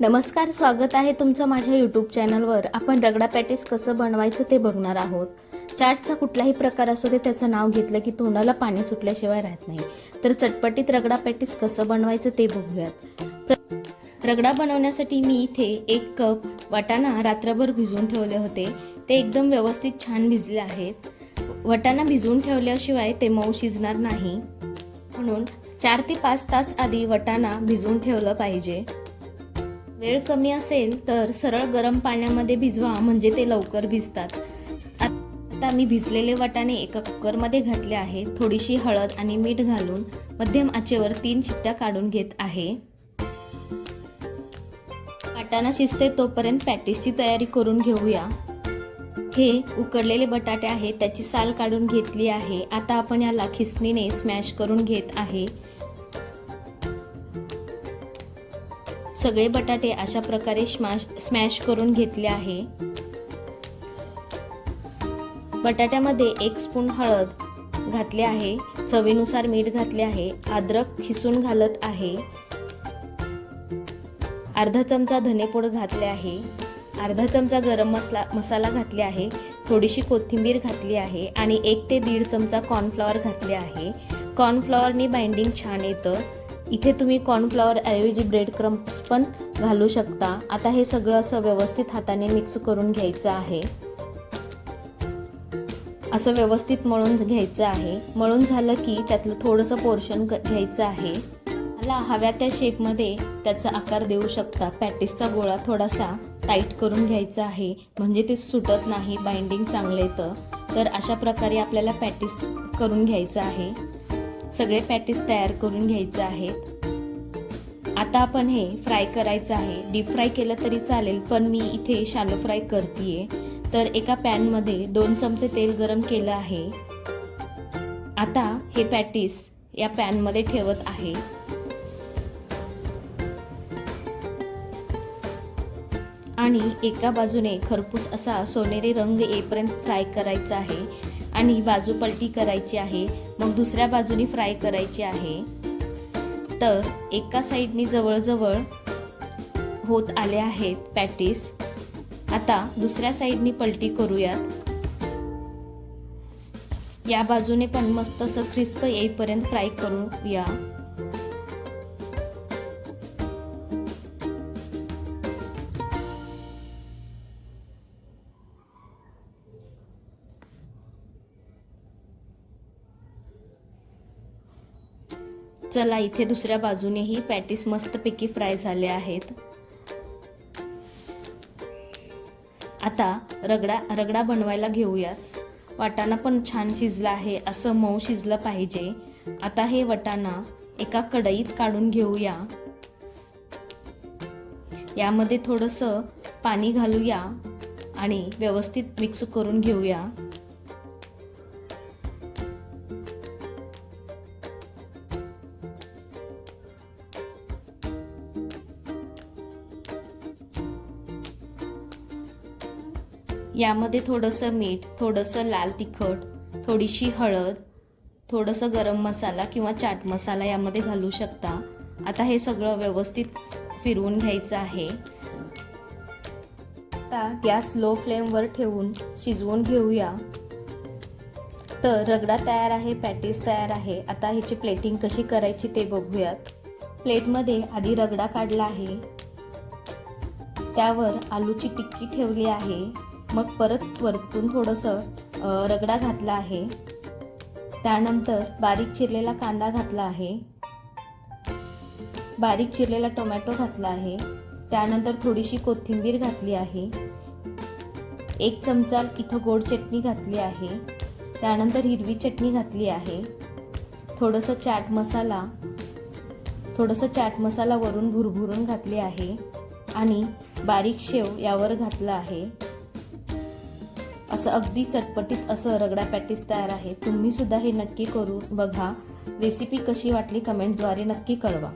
नमस्कार स्वागत आहे तुमचं माझ्या यूट्यूब चॅनलवर आपण रगडा पॅटीस कसं बनवायचं ते बघणार आहोत. चाटचा कुठलाही प्रकार असू दे त्याचं नाव घेतलं की तोंडाला पाणी सुटल्याशिवाय राहत नाही. तर चटपटीत रगडा पॅटीस कसं बनवायचं ते बघूयात. रगडा बनवण्यासाठी मी इथे एक कप वाटाणा रात्रभर भिजवून ठेवले होते. ते एकदम व्यवस्थित छान भिजले आहेत. वाटाणा भिजवून ठेवल्याशिवाय ते मऊ शिजणार नाही. म्हणून चार ते पाच तास आधी वटाणा भिजवून ठेवलं पाहिजे. वेळ कमी असेल तर सरळ गरम पाण्यामध्ये भिजवा म्हणजे ते लवकर भिजतात. आता मी भिजलेले वाटाणे एका कुकरमध्ये घातले आहे थोडीशी हळद आणि मीठ घालून मध्यम आचेवर तीन शिट्ट्या काढून घेत आहे. वाटाणा शिजते तोपर्यंत पॅटीसची तयारी करून घेऊया. हे उकडलेले बटाटे आहेत त्याची साल काढून घेतली आहे. आता आपण याला खिसणीने स्मॅश करून घेत आहे. सगळे बटाटे अशा प्रकारे स्मॅश स्मॅश करून घेतले आहे. बटाट्यामध्ये एक स्पून हळद घातले आहे. चवीनुसार मीठ घातले आहे. अद्रक खिसून घालत आहे. अर्धा चमचा धनेपूड घातले आहे. अर्धा चमचा गरम मसाला मसाला घातले आहे. थोडीशी कोथिंबीर घातली आहे आणि एक ते दीड चमचा कॉर्नफ्लॉवर घातले आहे. कॉर्नफ्लॉवरनी बाइंडिंग छान येतं. इथे तुम्ही कॉर्नफ्लॉवर ऐवजी ब्रेड क्रम्स पण घालू शकता. आता हे सगळं असं व्यवस्थित हाताने मिक्स करून घ्यायचं आहे. असं व्यवस्थित मळून घ्यायचं आहे. मळून झालं की त्यातलं थोडंसं पोर्शन घ्यायचं आहे. मला हव्या त्या शेपमध्ये त्याचा आकार देऊ शकता. पॅटिसचा गोळा थोडासा टाईट करून घ्यायचा आहे. म्हणजे ते सुटत नाही बाइंडिंग चांगलं येतं. तर अशा प्रकारे आपल्याला पॅटिस करून घ्यायचं आहे. सगळे पॅटीस तयार करून घ्यायचे आहेत. आता आपण हे फ्राय करायचं आहे. डीप फ्राय केलं तरी चालेल पण मी इथे शालो फ्राय करतीये. तर एका पॅनमध्ये दोन चमचे तेल गरम केलं आहे. आता हे पॅटीस या पॅनमध्ये ठेवत आहे. आणि एका बाजूने खरपूस असा सोनेरी रंग येईपर्यंत फ्राय करायचा आहे आणि बाजू पलटी करायची आहे मग दुसऱ्या बाजूनी फ्राय करायची आहे. तर एका साईडनी जवळजवळ होत आले आहेत पॅटीस आता दुसऱ्या साईडनी पलटी करूयात. या बाजूने पण मस्त असं क्रिस्प येईपर्यंत फ्राय करूया. चला इथे दुसऱ्या बाजूनेही पॅटीस मस्तपैकी फ्राय झाले आहेत. आता रगडा रगडा बनवायला घेऊयात. वाटाणा पण छान शिजला आहे असं मऊ शिजलं पाहिजे. आता हे वाटाणा एका कढईत काढून घेऊया. यामध्ये थोडंसं पाणी घालूया आणि व्यवस्थित मिक्स करून घेऊया. यामध्ये थोडंसं मीठ थोडंसं लाल तिखट थोडीशी हळद थोडंसं गरम मसाला किंवा चाट मसाला यामध्ये घालू शकता. आता हे सगळं व्यवस्थित फिरवून घ्यायचं आहे. आता गॅस लो फ्लेमवर ठेवून शिजवून घेऊया. तर रगडा तयार आहे पॅटीस तयार आहे. आता ह्याची प्लेटिंग कशी करायची ते बघूयात. प्लेटमध्ये आधी रगडा काढला आहे. त्यावर आलूची टिक्की ठेवली आहे. मग परत वरतून थोडंसं रगडा घातला आहे. त्यानंतर बारीक चिरलेला कांदा घातला आहे. बारीक चिरलेला टोमॅटो घातला आहे. त्यानंतर थोडीशी कोथिंबीर घातली आहे. एक चमचा इथं गोड चटणी घातली आहे. त्यानंतर हिरवी चटणी घातली आहे. थोडंसं चाट मसाला थोडंसं चाट मसाला वरून भुरभुरून घातली आहे आणि बारीक शेव यावर घातलं आहे. असं अगदी चटपटीत असं रगडा पॅटीस तयार आहे. तुम्ही सुद्धा हे नक्की करून बघा. रेसिपी कशी वाटली कमेंटद्वारे नक्की कळवा.